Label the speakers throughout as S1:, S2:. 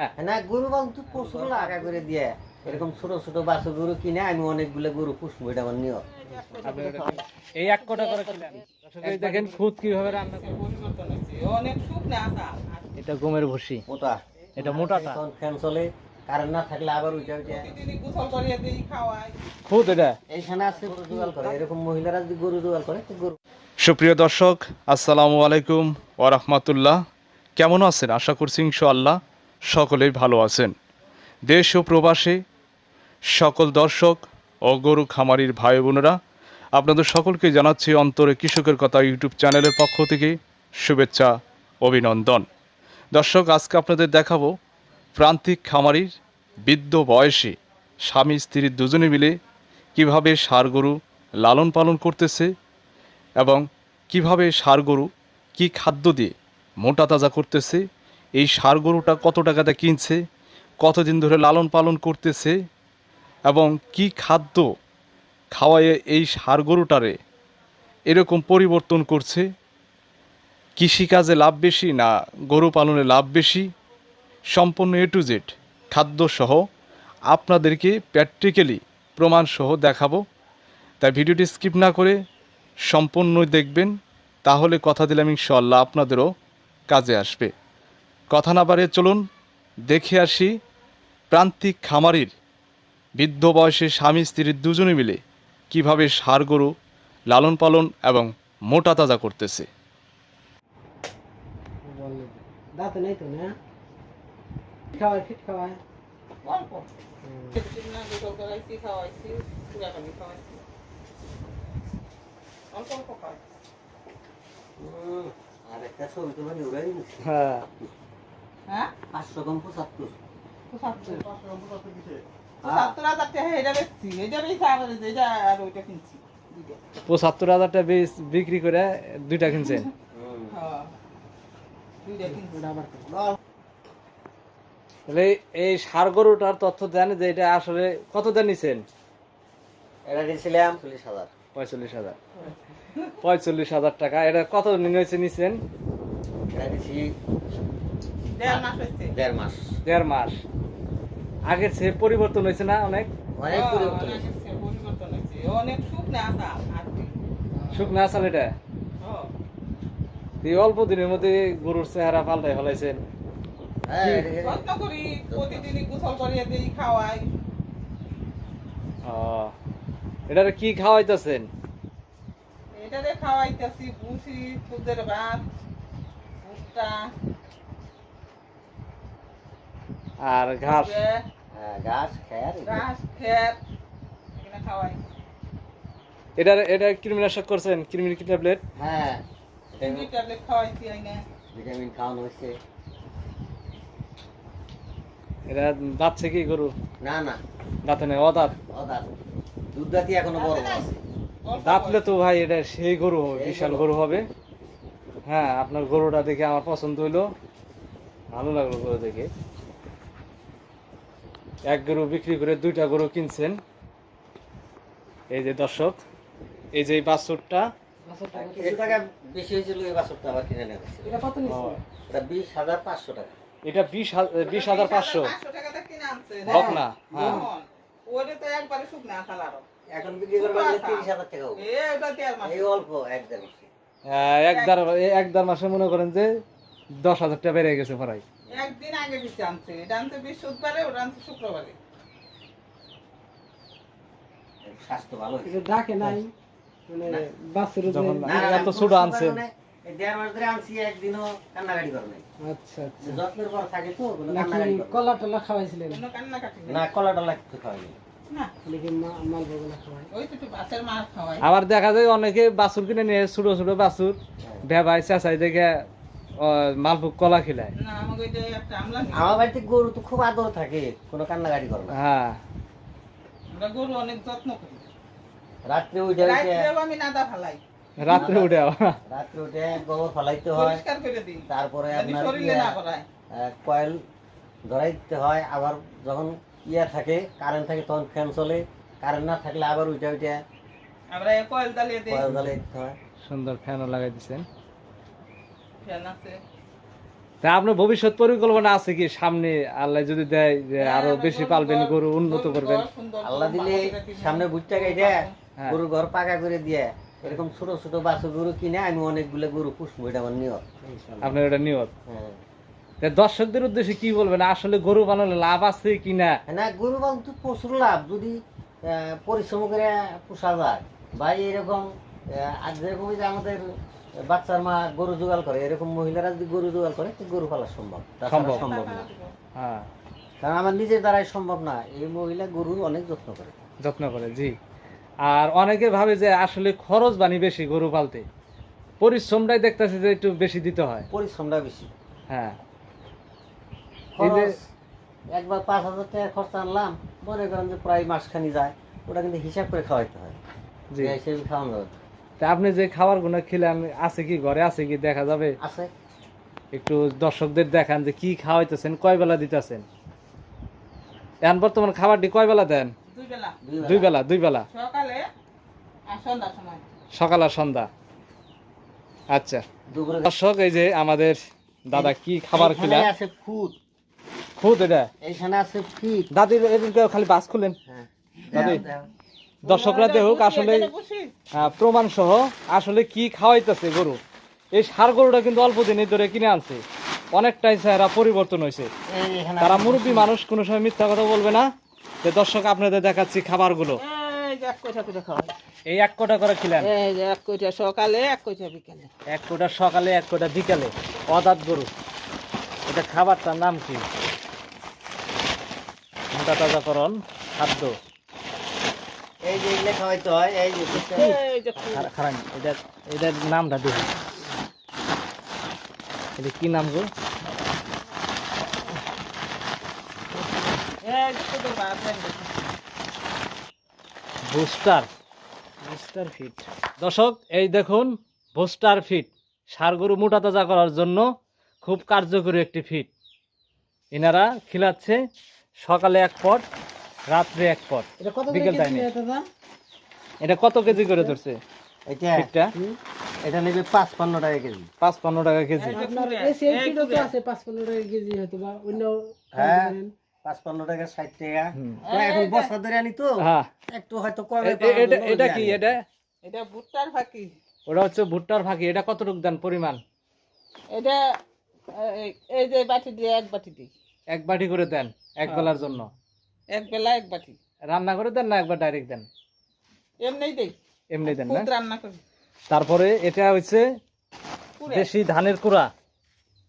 S1: হ্যাঁ।
S2: না গরু বাবু তো প্রচুর করে দিয়ে। এরকম ছোট ছোট বাছুর গরু কিনে আমি অনেকগুলো গরু পুষবো এটা আমার নিয়ম।
S1: এই এক কোটা করে খেলেন দর্শক, এই দেখেন খুদ কীভাবে রান্না
S3: অনেক সুখ না আসা
S1: এটা গমের ভুসি।
S2: ওটা
S1: এটা মোটাটা
S2: তখন ফ্যান চলে কারেন্ট না থাকলে আবার উঠে উঠে।
S3: প্রতিদিনই গোসল করিয়ে দিই খাওয়াই
S1: খুদ এটা।
S2: এইখানে আছে গরু জোগাল করে এরকম মহিলারা যদি গরু জোগাল করে গরু
S4: সুপ্রিয় দর্শক আসসালামু আলাইকুম ওরহমতুল্লাহ কেমন আছেন? আশা করছি ইনশাআল্লাহ সকলেই ভালো আছেন। দেশ ও প্রবাসে সকল দর্শক ও গরু খামারির ভাই বোনেরা, আপনাদের সকলকে জানাচ্ছি অন্তরে কৃষকের কথা ইউটিউব চ্যানেলের পক্ষ থেকে শুভেচ্ছা, অভিনন্দন। দর্শক, আজকে আপনাদের দেখাবো প্রান্তিক খামারির বৃদ্ধ বয়সে স্বামী স্ত্রী দুজনে মিলে কীভাবে সার গরু লালন পালন করতেছে এবং কীভাবে সার গরু কী খাদ্য দিয়ে মোটা তাজা করতেছে এই ষাঁড় গরুটা কত টাকাতে কিনছে, কতদিন ধরে লালন পালন করতেছে এবং কি খাদ্য খাওয়ায়ে এই ষাঁড় গরুটারে এরকম পরিবর্তন করছে? কৃষিকাজে লাভ বেশি না গরু পালনে লাভ বেশি? সম্পূর্ণ এ টু জেড খাদ্যসহ আপনাদেরকে প্র্যাকটিক্যালি প্রমাণসহ দেখাবো। তাই ভিডিওটি স্কিপ না করে সম্পূর্ণ দেখবেন, তাহলে কথা দিলাম ইনশাল্লাহ আপনাদেরও কাজে আসবে। কথা না বাড়িয়ে চলুন দেখে আসি প্রান্তিক খামারির বৃদ্ধ বয়সে স্বামী স্ত্রীর দুজনে মিলে কীভাবে ষাঁড় গরু লালন পালন এবং মোটা তাজা করতেছে।
S5: দাঁত নেই তো না? খাওয়াই ফিট খাওয়াই
S3: অল্প। প্রতিদিন না গোসল করাইছি খাওয়াইছি পুরা পানি খাওয়াইছি। অল্প অল্প খাওয়াই
S2: আর একটা ছবি তো মানে উড়াই
S1: হ্যাঁ।
S3: হ্যাঁ?
S2: পাঁচশো কম পঁচাত্তর।
S3: পঁচাত্তর। পঁচাত্তর হাজার টাকা এটা বেচছি এটা বেচা এটা আর ওইটা কিনছি
S1: পঁচাত্তর হাজারটা বেচ- বিক্রি করে দুইটা কিনছেন?
S3: হ্যাঁ
S1: তাহলে এই ষাঁড় গরুটার তথ্য দেন যে এটা আসলে কত দেন নিছেন?
S2: এটা দিয়েছিলাম চল্লিশ হাজার।
S1: পঁয়তাল্লিশ হাজার। পঁয়তাল্লিশ হাজার টাকা। এটা কত দিন হয়েছে নিছেন?
S2: এটা দিয়েছি
S3: দেড় মাস
S2: দেড় মাস।
S1: আগের সে পরিবর্তন হয়েছে না অনেক?
S2: অনেক
S3: হ্যাঁ,
S2: পরিবর্তন হয়েছে।
S3: অনেক
S1: শুকনা আসাল এটা?
S3: হ্যাঁ
S1: এই অল্প দিনের মধ্যে গরুর চেহারা পাল্টাই ফেলাইছেন।
S2: হ্যাঁ এটা-
S3: যত্ন করি প্রতিদিনই গোসল করিয়ে দিই খাওয়াই।
S1: ও। এটারে কি খাওয়াইতেছেন?
S3: এটারে খাওয়াইতেছি ভুসি খুদের ভাত ভুট্টা।
S1: আর ঘাস।
S2: হ্যাঁ, ঘাস খেয়ার
S3: ঘাস খের এখানে খাওয়াই।
S1: এটার এটা কৃমিনাশক করছেন কৃমির কি ট্যাবলেট
S2: হ্যাঁ।
S3: তিনটি ট্যাবলেট খাওয়াইছি আইনে।
S2: ভিটামিন খাওয়ানো হয়েছে।
S1: এটা দাঁতছে কি গরু?
S2: না না।
S1: দাঁতে নেই অদাঁত।
S2: অদাত। দুধ দাঁতি এখনও বড় আছে
S1: দাঁতলে তো ভাই এটা সেই গরু হবে বিশাল গরু হবে। হ্যাঁ আপনার গরুটা দেখে আমার পছন্দ হইল। ভালো লাগল গরু দেখে। এক গরু বিক্রি করে দুইটা গরু কিনছেন। এই যে দর্শক এই যে বাছুরটা।
S5: এটা
S2: বিশ হাজার পাঁচশো
S1: বকনা হ্যাঁ।
S2: এক দেড় মাসে।
S1: মনে করেন যে দশ হাজার টাকা বেড়ে গেছে প্রায়।
S3: একদিন আগে দিচ্ছে আনছে। এটা আনছে বৃহস্পতিবারে ওটা আনছে শুক্রবারে।
S2: স্বাস্থ্য ভালো
S5: ডাকে নাই। মানে
S1: এত ছোট
S2: আনছি।
S5: কলা টলা খাওয়াইছিলেন?
S2: না কলা টলা কিছু খাওয়াইনি।
S3: বাসের
S1: আবার দেখা যায় অনেকে বাছুর কিনে নিয়ে ছোট ছোট বাসুর ভেবাই চেঁচাই দেখে মালভোগ কলা খিলায়।
S2: আমার বাড়িতে গরু তো খুব আদর থাকে কোনো কান্নাকাটি করে না।
S1: হ্যাঁ।
S3: আমরা গরু অনেক যত্ন করি।
S2: রাত্রে উঠে উঠে
S3: আমি নাদা ফালাই।
S1: রাত্রে উঠে
S2: রাত্রে উঠে গোবর ফলাইতে হয়। তারপরে আপনার কয়েল ধরাই দিতে হয়। আবার যখন ইয়া থাকে কারেন্ট থাকে তখন ফ্যান চলে। কারেন্ট না থাকলে আবার উঠে উঠে
S3: আমরা কয়েল জ্বালিয়ে দিই।
S2: কয়েল জ্বালিয়ে দিতে হয়।
S1: সুন্দর ফ্যানও লাগাই দিচ্ছেন
S3: ফ্যান আছে।
S1: তা আপনার ভবিষ্যৎ পরিকল্পনা আছে কি? সামনে আল্লাহ যদি দেয় যে আরও বেশি পালবেন গরু উন্নত করবেন।
S2: আল্লাহ দিলে সামনে ভুট্টা গাইতে
S1: হ্যাঁ।
S2: গরু ঘর পাকা করে দিয়ে এরকম ছোট ছোট বাছু গরু কিনে আমি অনেকগুলো গরু পুষবো এটা আমার নিয়ত।
S1: আপনার এটা নিয়ত।
S2: হ্যাঁ।
S1: দর্শকদের উদ্দেশ্যে কি বলবেন? আসলে গরু বানালে লাভ আছে কি না?
S2: না গরু পালন তো প্রচুর লাভ। যদি আহ, পরিশ্রম করে পোষা যায় বা এরকম আর যেরকম আমাদের বাচ্চার মা গরু জোগাড় করে এরকম মহিলারা যদি গরু জোগাড় করে গরু পালা সম্ভব।
S1: সম্ভব।
S2: সম্ভব না।
S1: হ্যাঁ।
S2: কারণ আমার নিজের দ্বারাই সম্ভব না। এই মহিলা গরু অনেক যত্ন করে।
S1: যত্ন করে জি। আর অনেকে ভাবে যে আসলে খরচ বানি বেশি গরু পালতে। পরিশ্রমটাই দেখতেছে যে একটু বেশি দিতে হয়।
S2: পরিশ্রমটা বেশি।
S1: হ্যাঁ। এই যে
S2: একবার পাঁচ হাজার টাকা খরচ আনলাম মনে করেন যে প্রায় মাসখানি যায় ওটা কিন্তু হিসাব করে খাওয়াইতে হয়।
S1: জি।
S2: এই হিসেবে খাওয়ানো যাবে।
S1: তা আপনি যে খাবার খাবারগুলো খেলেন আছে কি ঘরে? আছে কি দেখা যাবে?
S2: আছে।
S1: একটু দর্শকদের দেখান যে কি খাওয়াইতেছেন কয় বেলা দিতেছেন? এখন বর্তমান খাবারটি কয় বেলা দেন?
S3: দুই বেলা।
S1: দুই বেলা
S3: সকালে আর
S1: সকাল সন্ধ্যা। আচ্ছা। দর্শক এই যে আমাদের দাদা কি খাবার খেলেন?
S2: আছে
S1: খুদ। এটা?
S2: এইখানে আছে ফিট
S1: দাদির এদিকে খালি বাস খুলেন?
S2: হ্যাঁ।
S1: দাদি?
S2: দাও।
S1: দর্শকরা দেখুক আসলে প্রমাণ সহ আসলে কি খাওয়াইতেছে গরু? এই সার গরুটা কিন্তু অল্প দিনের ধরে কিনে আনছে। অনেকটাই চেহারা পরিবর্তন হয়েছে। তারা মুরব্বী মানুষ কোনো সময় মিথ্যা কথা বলবে না। যে দর্শক আপনাদের দেখাচ্ছি খাবারগুলো।
S3: এই এক কোটা করে
S1: এক কোটা খিলেন।
S3: এক কোটা সকালে এক কোটা বিকালে।
S1: এক কোটা সকালে এক কোটা বিকালে। অদাত গরু। এটা খাবারটার নাম কি? মোটা তাজাকরণ খাদ্য।
S2: এই যে এগুলো খাওয়াইতে হয় এই যে ফুটটা।
S3: এই যে খুব
S1: খারা- খারান এটা এটার নামটা দেখি। এটা কি নাম গো। বুস্টার। Booster fit. দর্শক এই দেখুন বুস্টার ফিট। সার গরু মোটা তাজা করার জন্য খুব কার্যকরী একটি ফিট। এনারা খিলাচ্ছে সকালে এক পট রাত্রে এক পট
S5: এটা
S1: বিকেল টাইমে এটা কত কেজি করে ধরছে?
S2: এটা এটা নেবে পাঁচপান্ন টাকা কেজি।
S1: পাঁচ পান্ন টাকা কেজি।
S5: আছে পাঁচ পনেরো টাকা কেজি হয়তো বা অন্য
S2: হ্যাঁ। পাঁচপান্ন টাকা ষাট টাকা। এখন বস্তা ধরে আনি তো
S1: হ্যাঁ।
S2: একটু হয়তো কমে
S1: এ- এ- এটা এটা কি? এটা?
S3: এটা ভুট্টার ফাঁকি।
S1: ওটা হচ্ছে ভুট্টার ফাঁকি। এটা কতটুকু দেন পরিমাণ?
S3: এটা এই- এই যে বাটি দিয়ে এক বাটি দিই।
S1: এক বাটি করে দেন এক বেলার জন্য।
S3: এক বেলা এক বাটি।
S1: রান্না করে দেন না একবার ডাইরেক্ট দেন?
S3: এমনি দেই।
S1: এমনি দেন না?
S3: রান্না করি।
S1: তারপরে এটা হচ্ছে দেশি ধানের কুড়া।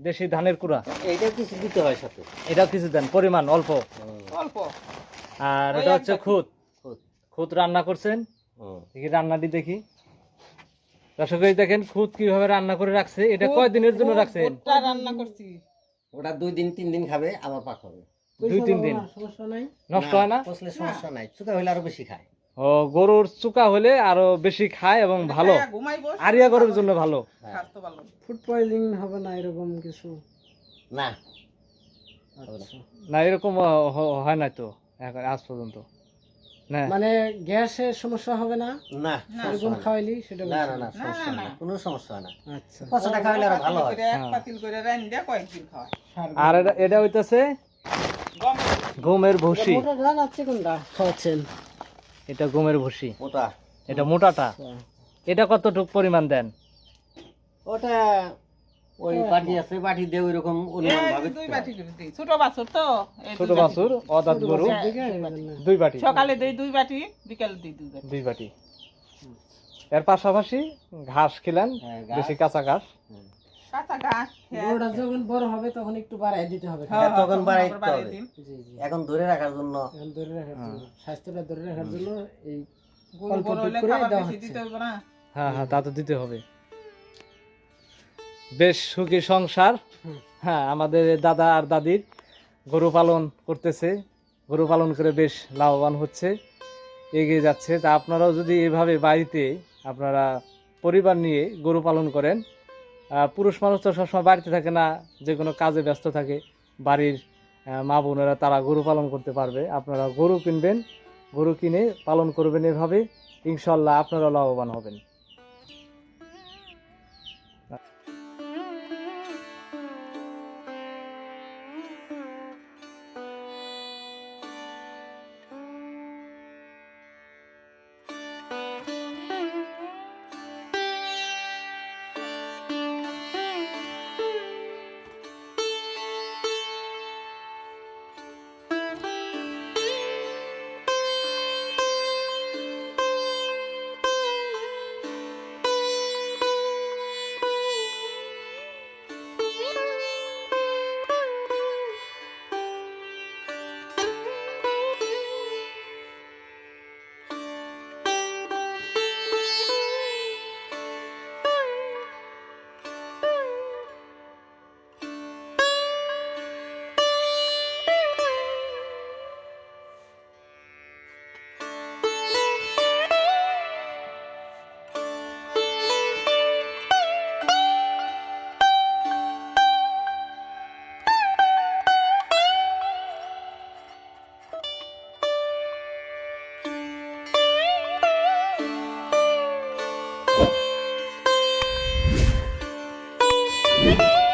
S1: দেশি ধানের কুড়া।
S2: এইটা কিছু দিতে হয় সাথে।
S1: এটাও কিছু দেন পরিমাণ অল্প।
S3: অল্প।
S1: আর এটা হচ্ছে খুদ।
S2: খুদ।
S1: খুদ রান্না করছেন। দেখি রান্নাটি দেখি। দর্শক দেখেন খুদ কীভাবে রান্না করে রাখছে। এটা কয় দিনের জন্য রাখছেন?
S3: রান্না করছি।
S2: ওটা দুই দিন তিন দিন খাবে আবার পাক হবে।
S1: দুই তিন দিন।
S5: না, সমস্যা নাই?
S1: নষ্ট হয় না?
S2: পচলে সমস্যা নাই। চুকা হইলে আরও বেশি খায়।
S1: ও গরুর চুকা হলে আরও বেশি খায় এবং ভালো। আরিয়া গরুর জন্য ভালো।
S5: ফুড পয়জনিং হবে না এরকম কিছু?
S2: না।
S5: আচ্ছা।
S1: না এরকম হয় না তো আজ পর্যন্ত।
S5: মানে গ্যাসের সমস্যা হবে না?
S2: না
S5: এরকম খাওয়াইলি সেটা
S2: না না না সমস্যা
S3: না,
S2: হয়। কোনো সমস্যা হয় না।
S5: আচ্ছা।
S2: পচটা খাওয়াইলে আরও ভালো হয়।
S3: এক
S1: হ্যাঁ।
S3: পাতিল করে রাইন দিয়া কয়েকদিন খাওয়াই।
S1: আর এটা হইতেছে গমের ভুসি। এটা গমের ভুসি।
S2: ওটা
S1: এটা মোটাটা? এটা কতটুক পরিমাণ দেন?
S2: ওটা ওই বাটি আছে বাটি দিয়ে ওই রকম অনুমান
S3: এই
S2: ভাবে
S3: দুই
S2: দিতে
S3: বাটি
S2: হয়।
S3: করে দিই। ছোট বাছুর তো?
S1: ছোট বাছুর অদাত গরু।
S3: হ্যাঁ, দুই বাটি। সকালে দেই দুই বাটি বিকালে দিই দুই বাটি।
S1: দুই বাটি। এর পাশাপাশি ঘাস খেলেন
S2: হ্যাঁ,
S1: বেশি কাঁচা ঘাস।
S3: কাঁচা ঘাস খেয়ে
S5: যখন বড় হবে তখন একটু বাড়াই দিতে হবে।
S3: হ্যাঁ,
S2: তখন
S3: তখন
S2: বাড়াইতে হবে।
S3: দিন।
S5: জি জি।
S2: এখন ধরে রাখার জন্য
S5: এখন ধরে রাখার
S1: হ্যাঁ।
S5: জন্য স্বাস্থ্যটা ধরে রাখার জন্য এই অল্প
S3: বড়
S5: টুক
S3: হইলে
S5: করে দেওয়া হচ্ছে।
S3: দিতে হবে
S1: হ্যাঁ হ্যাঁ তা তো দিতে হবে। বেশ সুখী সংসার। হ্যাঁ আমাদের দাদা আর দাদির গরু পালন করতেছে। গরু পালন করে বেশ লাভবান হচ্ছে এগিয়ে যাচ্ছে। তা আপনারাও যদি এভাবে বাড়িতে আপনারা পরিবার নিয়ে গরু পালন করেন পুরুষ মানুষ তো সবসময় বাড়িতে থাকে না, যে কোনো কাজে ব্যস্ত থাকে। বাড়ির মা বোনেরা তারা গরু পালন করতে পারবে। আপনারা গরু কিনবেন, গরু কিনে পালন করবেন এভাবে। ইনশাল্লাহ আপনারা লাভবান হবেন। Música